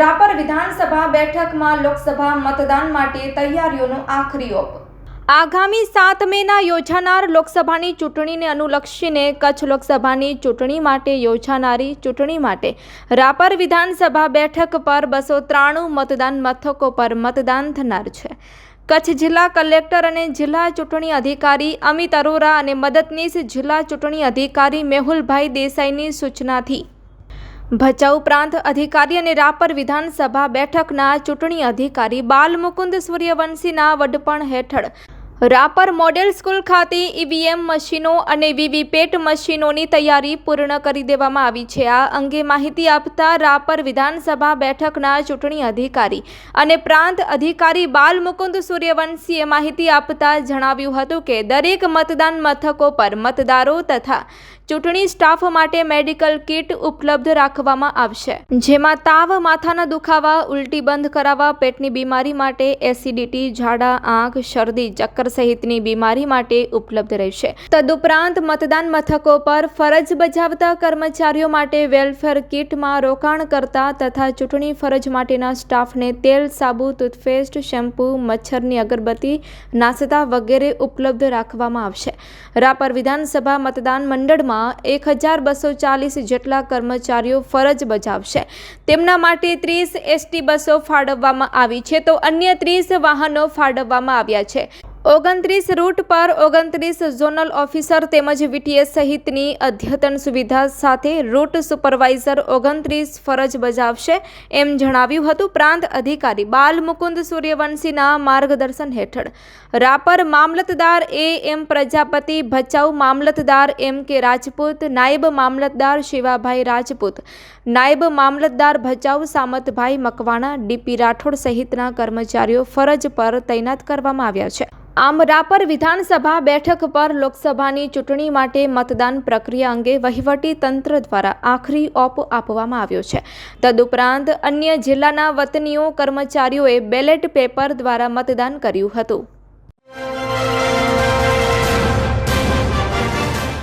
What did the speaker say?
રાપર વિધાનસભા બેઠકમાં લોકસભા મતદાન માટે તૈયારીઓનો આખરી ઓપ. આગામી સાત મેના યોજાનાર લોકસભાની ચૂંટણીને અનુલક્ષીને કચ્છ લોકસભાની ચૂંટણી માટે યોજાનારી ચૂંટણી માટે રાપર વિધાનસભા બેઠક પર બસો ત્રાણું મતદાન મથકો પર મતદાન થનાર છે. કચ્છ જિલ્લા કલેક્ટર અને જિલ્લા ચૂંટણી અધિકારી અમિત અરોરા અને મદદનીશ જિલ્લા ચૂંટણી અધિકારી મેહુલભાઈ દેસાઈની સૂચનાથી ભચાઉ પ્રાંત અધિકારી અને રાપર વિધાનસભા બેઠકના ચૂંટણી અધિકારી બાલમુકુંદ સૂર્યવંશીના વડપણ હેઠળ રાપર મોડેલ સ્કૂલ ખાતે ઈવીએમ મશીનો અને વીવીપેટ મશીનોની તૈયારી પૂર્ણ કરી દેવામાં આવી છે. આ અંગે માહિતી આપતા રાપર વિધાનસભા બેઠકના ચૂંટણી અધિકારી અને પ્રાંત અધિકારી બાલમુકુંદ સૂર્યવંશીએ માહિતી આપતા જણાવ્યું હતું કે દરેક મતદાન મથકો પર મતદારો તથા ચૂંટણી સ્ટાફ માટે મેડિકલ કિટ ઉપલબ્ધ રાખવામાં આવશે, જેમાં તાવ, માથાના દુખાવા, ઉલટી બંધ કરાવવા, પેટની બીમારી માટે એસિડિટી, ઝાડા, આંખ, શરદી, ચક્કર સહિતની બીમારી માટે ઉપલબ્ધ રહેશે. તદુપરાંત મતદાન મથકો પર ફરજ બજાવતા કર્મચારીઓ માટે વેલફેર કિટમાં રોકાણ કરતા તથા ચૂંટણી ફરજ માટેના સ્ટાફને તેલ, સાબુ, ટૂથપેસ્ટ, શેમ્પૂ, મચ્છરની અગરબત્તી, નાસ્તા વગેરે ઉપલબ્ધ રાખવામાં આવશે. રાપર વિધાનસભા મતદાન મંડળમાં એક હજાર બસો ચાલીસ જેટલા કર્મચારીઓ ફરજ બજાવશે. તેમના માટે ત્રીસ એસટી બસો ફાળવવામાં આવી છે તો અન્ય ત્રીસ વાહનો ફાળવવામાં આવ્યા છે. ઓગણત્રીસ રૂટ પર ઓગણત્રીસ ઝોનલ ઓફિસર તેમજ વીટીએસ સહિતની અદ્યતન સુવિધા સાથે રૂટ સુપરવાઇઝર ઓગણત્રીસ ફરજ બજાવશે એમ જણાવ્યું હતું પ્રાંત અધિકારી બાલ મુકુંદ સૂર્યવંશીના માર્ગદર્શન હેઠળ. રાપર મામલતદાર એ એમ પ્રજાપતિ, ભચાઉ મામલતદાર એમ કે રાજપૂત, નાયબ મામલતદાર શિવાભાઈ રાજપૂત, નાયબ મામલતદાર ભચાઉ સામતભાઈ મકવાણા, ડીપી રાઠોડ સહિતના કર્મચારીઓ ફરજ પર તૈનાત કરવામાં આવ્યા છે. આમ રાપર વિધાનસભા બેઠક પર લોકસભાની ચૂંટણી માટે મતદાન પ્રક્રિયા અંગે વહીવટી તંત્ર દ્વારા આખરી ઓપ આપવામાં આવ્યો છે. તદુપરાંત અન્ય જિલ્લાના વતનીઓ કર્મચારીઓએ બેલેટ પેપર દ્વારા મતદાન કર્યું હતું.